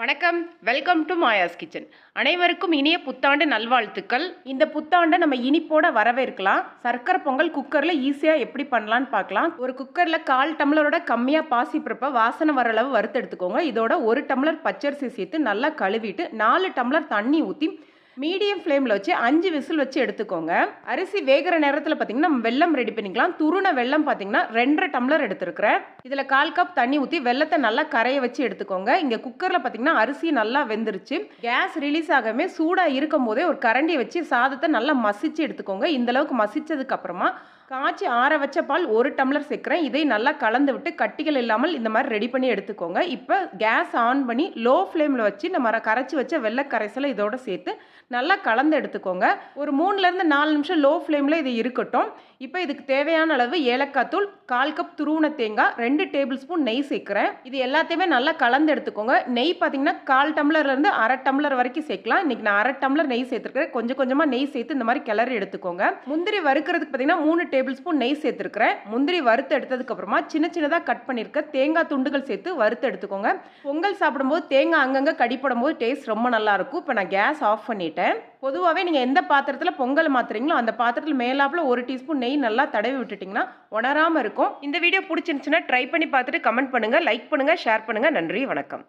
வணக்கம். Welcome to Maya's kitchen அனைவருக்கும் இனிய புத்தாண்டு நல்வாழ்த்துக்கள். இந்த புத்தாண்டை நம்ம இனிப்போட வரவேற்கலாம். சர்க்கரை பொங்கல் குக்கரில் ஈஸியாக எப்படி பண்ணலான்னு பார்க்கலாம். ஒரு குக்கரில் கால் டம்ளரோட கம்மியாக பாசிப்பிறப்ப வாசனை வர அளவு வறுத்து எடுத்துக்கோங்க. இதோட ஒரு டம்ளர் பச்சரிசி சேர்த்து நல்லா கழுவிட்டு நாலு டம்ளர் தண்ணி ஊற்றி மீடியம் ஃப்ளேமில் வச்சு அஞ்சு விசில் வச்சு எடுத்துக்கோங்க. அரிசி வேகிற நேரத்தில் பார்த்தீங்கன்னா நம்ம ரெடி பண்ணிக்கலாம். துருண வெல்லம் பார்த்தீங்கன்னா ரெண்டரை டம்ளர் எடுத்துருக்கிறேன். இதில் கால் கப் தண்ணி ஊற்றி வெள்ளத்தை நல்லா கரைய வச்சு எடுத்துக்கோங்க. இங்கே குக்கரில் பார்த்தீங்கன்னா அரிசி நல்லா வெந்துருச்சு. கேஸ் ரிலீஸ் ஆகவே சூடாக இருக்கும் போதே ஒரு கரண்டியை வச்சு சாதத்தை நல்லா மசிச்சு எடுத்துக்கோங்க. இந்தளவுக்கு அளவுக்கு அப்புறமா காய்ச்சி ஆற வச்ச பால் ஒரு டம்ளர் சேர்க்குறேன். இதை நல்லா கலந்து விட்டு கட்டிகள் இல்லாமல் இந்த மாதிரி ரெடி பண்ணி எடுத்துக்கோங்க. இப்போ கேஸ் ஆன் பண்ணி லோ ஃப்ளேமில் வச்சு நம்ம ர- கரைச்சி வச்ச வெள்ளை கரைசலை இதோட சேர்த்து நல்லா கலந்து எடுத்துக்கோங்க. ஒரு மூணுலேருந்து நாலு நிமிஷம் லோ ஃப்ளேமில் இது இருக்கட்டும். இப்போ இதுக்கு தேவையான அளவு ஏலக்காய் தூள் கால் கப் துருவன தேங்காய் ரெண்டு டேபிள் ஸ்பூன் நெய் சேர்க்குறேன். இது எல்லாத்தையுமே நல்லா கலந்து எடுத்துக்கோங்க. நெய் பார்த்தீங்கன்னா கால் டம்ளர்லேருந்து அரை டம்ளர் வரைக்கும் சேர்க்கலாம். இன்றைக்கி நான் அரை டம்ளர் நெய் சேர்த்துருக்கிறேன். கொஞ்சம் கொஞ்சமாக நெய் சேர்த்து இந்த மாதிரி கிளறி எடுத்துக்கோங்க. முந்திரி வறுக்கிறதுக்கு பார்த்தீங்கன்னா மூணு டேபிள் ஸ்பூன் நெய் சேர்த்துருக்கிறேன். முந்திரி வறுத்து எடுத்ததுக்கப்புறமா சின்ன சின்னதாக கட் பண்ணியிருக்க தேங்காய் துண்டுகள் சேர்த்து வறுத்து எடுத்துக்கோங்க. பொங்கல் சாப்பிடும்போது தேங்காய் அங்கங்கே கடிப்படும் போது டேஸ்ட் ரொம்ப நல்லாயிருக்கும் இப்போ நான் கேஸ் ஆஃப் பண்ணிட்டேன். பொதுவாகவே நீங்கள் எந்த பாத்திரத்தில் பொங்கல் மாத்துறீங்களோ அந்த பாத்திரத்தில் மேலாப்பில் ஒரு டீஸ்பூன் நெய் நல்லா தடவி விட்டுட்டிங்கன்னா உணராமல் இருக்கும். இந்த வீடியோ பிடிச்சிருந்துச்சுன்னா ட்ரை பண்ணி பார்த்துட்டு கமெண்ட் பண்ணுங்கள் லைக் பண்ணுங்கள் ஷேர் பண்ணுங்கள் நன்றி வணக்கம்.